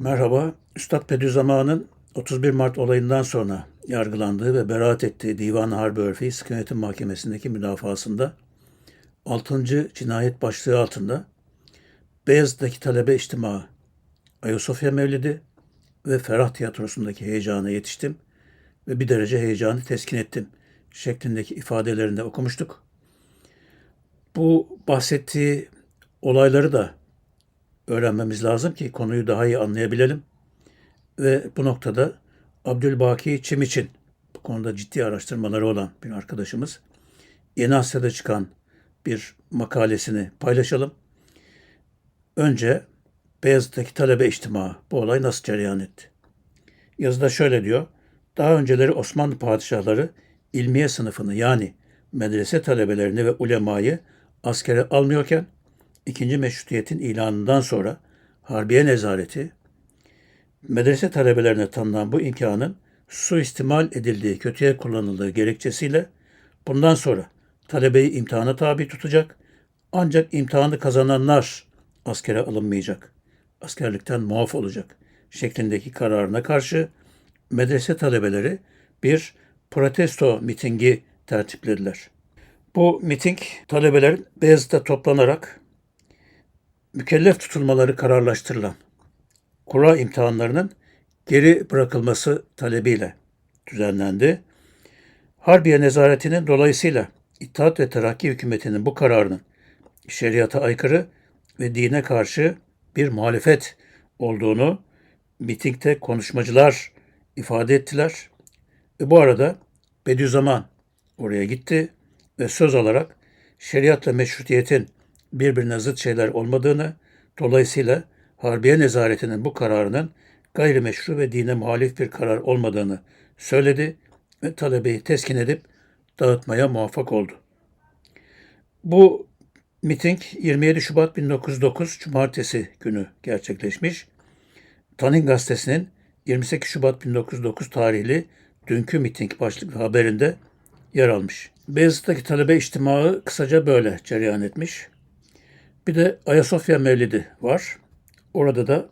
Merhaba. Üstad Bediüzzaman'ın 31 Mart olayından sonra yargılandığı ve beraat ettiği Divan Harbi Örfi Sıkı Yönetim Mahkemesi'ndeki müdafasında 6. cinayet başlığı altında Beyazıt'taki talebe içtimaı, Ayasofya Mevlidi ve Ferah Tiyatrosu'ndaki heyecana yetiştim ve bir derece heyecanı teskin ettim şeklindeki ifadelerinde okumuştuk. Bu bahsettiği olayları da öğrenmemiz lazım ki konuyu daha iyi anlayabilelim. Ve bu noktada Abdülbaki Çim için bu konuda ciddi araştırmaları olan bir arkadaşımız Yeni Asya'da çıkan bir makalesini paylaşalım. Önce Beyazıt'taki talebe içtimaı bu olay nasıl cereyan etti? Yazıda şöyle diyor. Daha önceleri Osmanlı padişahları ilmiye sınıfını yani medrese talebelerini ve ulemayı askere almıyorken ikinci meşrutiyetin ilanından sonra Harbiye Nezareti medrese talebelerine tanınan bu imkanın suistimal edildiği, kötüye kullanıldığı gerekçesiyle bundan sonra talebeyi imtihana tabi tutacak ancak imtihanı kazananlar askere alınmayacak, askerlikten muaf olacak şeklindeki kararına karşı medrese talebeleri bir protesto mitingi tertiplediler. Bu miting talebelerin Beyazıt'ta toplanarak mükellef tutulmaları kararlaştırılan kura imtihanlarının geri bırakılması talebiyle düzenlendi. Harbiye nezaretinin dolayısıyla İttihat ve Terakki hükümetinin bu kararının şeriata aykırı ve dine karşı bir muhalefet olduğunu mitingde konuşmacılar ifade ettiler. Ve bu arada Bediüzzaman oraya gitti ve söz olarak şeriatla meşrutiyetin birbirine zıt şeyler olmadığını, dolayısıyla Harbiye Nezaretinin bu kararının gayrimeşru ve dine muhalif bir karar olmadığını söyledi ve talebeyi teskin edip dağıtmaya muvaffak oldu. Bu miting 27 Şubat 1909 Cumartesi günü gerçekleşmiş. Tanin Gazetesi'nin 28 Şubat 1909 tarihli dünkü miting başlıklı haberinde yer almış. Beyazıt'taki talebe içtimaı kısaca böyle cereyan etmiş. Bir de Ayasofya Mevlidi var. Orada da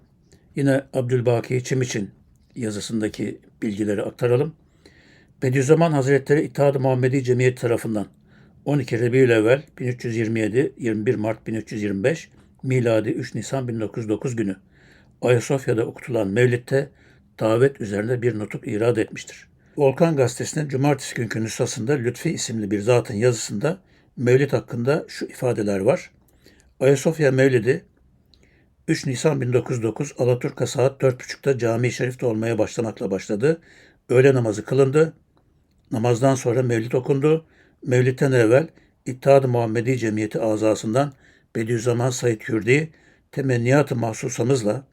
yine Abdülbaki Çimiç'in yazısındaki bilgileri aktaralım. Bediüzzaman Hazretleri İttihat-ı Muhammedi Cemiyeti tarafından 12 Rebiülevvel 1327, 21 Mart 1325, miladi 3 Nisan 1909 günü Ayasofya'da okutulan Mevlid'te davet üzerine bir nutuk irad etmiştir. Volkan Gazetesi'nin cumartesi günkü nüshasında Lütfi isimli bir zatın yazısında Mevlid hakkında şu ifadeler var. Ayasofya Mevlidi 3 Nisan 1909 Alaturka saat 4.30'da cami-i şerifte olmaya başlamakla başladı. Öğle namazı kılındı. Namazdan sonra mevlid okundu. Mevlidten evvel İttihat-ı Muhammedi Cemiyeti azasından Bediüzzaman Said Kürdi temenniyat-ı mahsusamızla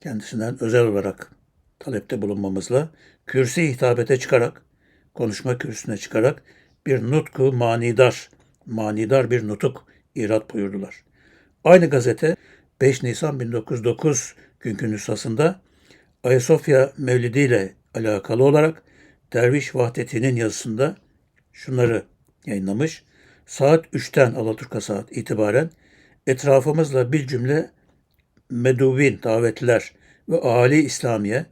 kendisinden özel olarak talepte bulunmamızla kürsi hitabete çıkarak konuşma kürsüsüne çıkarak bir nutku manidar manidar bir nutuk irat buyurdular. Aynı gazete 5 Nisan 1909 günkü nüshasında Ayasofya Mevlidi ile alakalı olarak Derviş Vahdeti'nin yazısında şunları yayınlamış. Saat 3'ten Alaturka saat itibaren etrafımızla bir cümle meduvin davetliler ve ahali İslamiye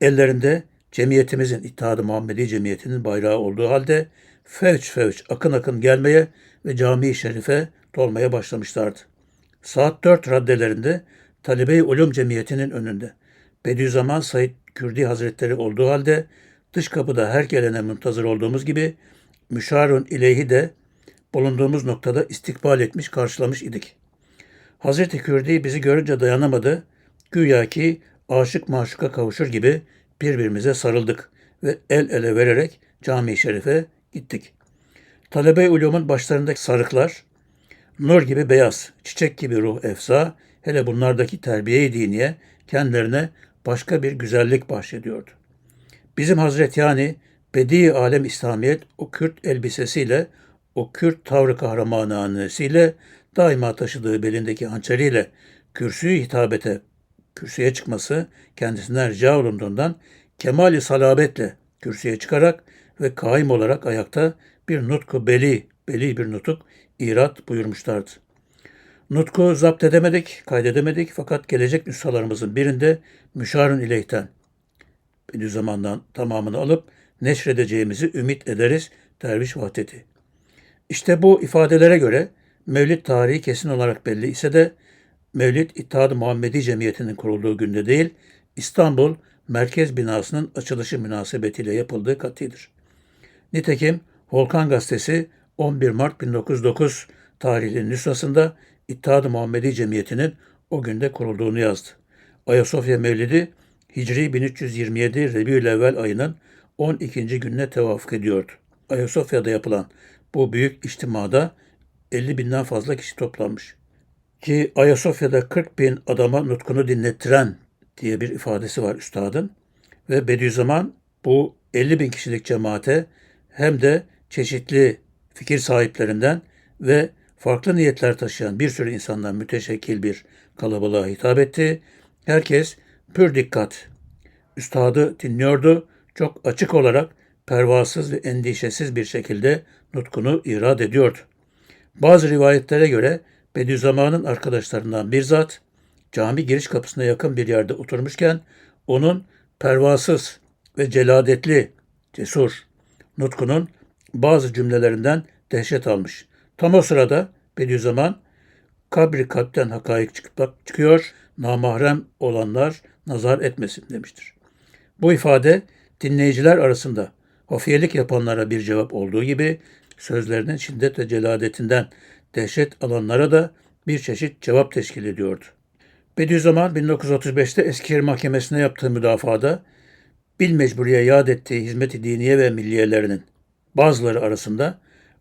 ellerinde cemiyetimizin İttihat-ı Muhammedi Cemiyeti'nin bayrağı olduğu halde fevç fevç akın akın gelmeye ve cami-i şerife dolmaya başlamışlardı. Saat 4 raddelerinde Talebe-i Ulum Cemiyeti'nin önünde Bediüzzaman Said Kürdi Hazretleri olduğu halde dış kapıda her gelene muntazır olduğumuz gibi müşarun ileyhi de bulunduğumuz noktada istikbal etmiş, karşılamış idik. Hazreti Kürdi bizi görünce dayanamadı. Güya ki aşık maşuka kavuşur gibi birbirimize sarıldık ve el ele vererek cami-i şerife gittik. Talebe-i ulumun başlarındaki sarıklar, nur gibi beyaz, çiçek gibi ruh efsa, hele bunlardaki terbiye-i diniye kendilerine başka bir güzellik bahşediyordu. Bizim Hazret yani Bedi Alem İslamiyet o Kürt elbisesiyle, o Kürt tavrı kahramananesiyle daima taşıdığı belindeki hançeriyle kürsüyü hitabete, kürsüye çıkması kendisinden rica olunduğundan kemali salabetle kürsüye çıkarak ve kaim olarak ayakta bir nutku beli, beli bir nutuk irat buyurmuşlardı. Nutku zapt edemedik, kaydedemedik fakat gelecek nüshalarımızın birinde Müşarın İleyh'ten Bediüzzaman'dan tamamını alıp neşredeceğimizi ümit ederiz Derviş Vahdeti. İşte bu ifadelere göre Mevlid tarihi kesin olarak belli ise de Mevlid İttihat-ı Muhammedi Cemiyeti'nin kurulduğu günde değil, İstanbul Merkez Binası'nın açılışı münasebetiyle yapıldığı katidir. Nitekim Volkan Gazetesi 11 Mart 1909 tarihli nüshasında İttihat-ı Muhammedi Cemiyeti'nin o günde kurulduğunu yazdı. Ayasofya Mevlidi Hicri 1327 Rebiülevvel ayının 12. gününe tevafuk ediyordu. Ayasofya'da yapılan bu büyük içtimada 50 binden fazla kişi toplanmış. Ki Ayasofya'da 40 bin adama nutkunu dinlettiren diye bir ifadesi var üstadın. Ve Bediüzzaman bu 50 bin kişilik cemaate hem de çeşitli fikir sahiplerinden ve farklı niyetler taşıyan bir sürü insandan müteşekkil bir kalabalığa hitap etti. Herkes pür dikkat üstadı dinliyordu. Çok açık olarak pervasız ve endişesiz bir şekilde nutkunu irad ediyordu. Bazı rivayetlere göre Bediüzzaman'ın arkadaşlarından bir zat cami giriş kapısına yakın bir yerde oturmuşken onun pervasız ve celadetli, cesur nutkunun bazı cümlelerinden dehşet almış. Tam o sırada Bediüzzaman kabri kalpten hakaik çıkıyor, namahrem olanlar nazar etmesin demiştir. Bu ifade dinleyiciler arasında hafiyelik yapanlara bir cevap olduğu gibi sözlerinin şiddet ve celadetinden dehşet alanlara da bir çeşit cevap teşkil ediyordu. Bediüzzaman 1935'te Eskişehir Mahkemesi'ne yaptığı müdafada bil mecburiye yad ettiği hizmet-i diniye ve milliyelerinin bazıları arasında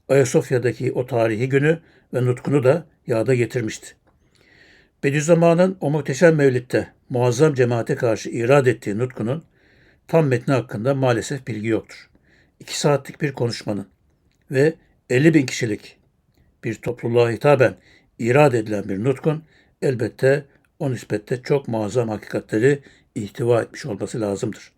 Ayasofya'daki o tarihi günü ve nutkunu da yada getirmişti. Bediüzzaman'ın o muhteşem mevlitte muazzam cemaate karşı irad ettiği nutkunun tam metni hakkında maalesef bilgi yoktur. İki saatlik bir konuşmanın ve 50 bin kişilik bir topluluğa hitaben irad edilen bir nutkun elbette o nispette çok muazzam hakikatleri ihtiva etmiş olması lazımdır.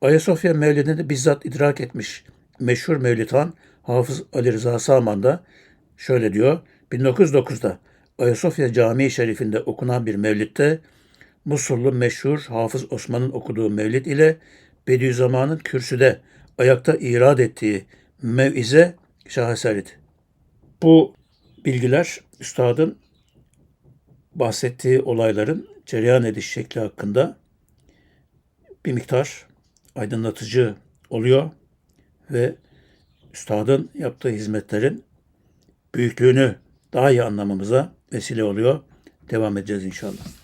Ayasofya Mevlidi'ni bizzat idrak etmiş meşhur Mevlitan Hafız Ali Rıza Salman da şöyle diyor. 1909'da Ayasofya Camii Şerifinde okunan bir mevlitte Musullu meşhur Hafız Osman'ın okuduğu mevlid ile Bediüzzaman'ın kürsüde ayakta irad ettiği mevize şaheseriydi. Bu bilgiler üstadın bahsettiği olayların cereyan ediş şekli hakkında bir miktar aydınlatıcı oluyor ve üstadın yaptığı hizmetlerin büyüklüğünü daha iyi anlamamıza vesile oluyor. Devam edeceğiz inşallah.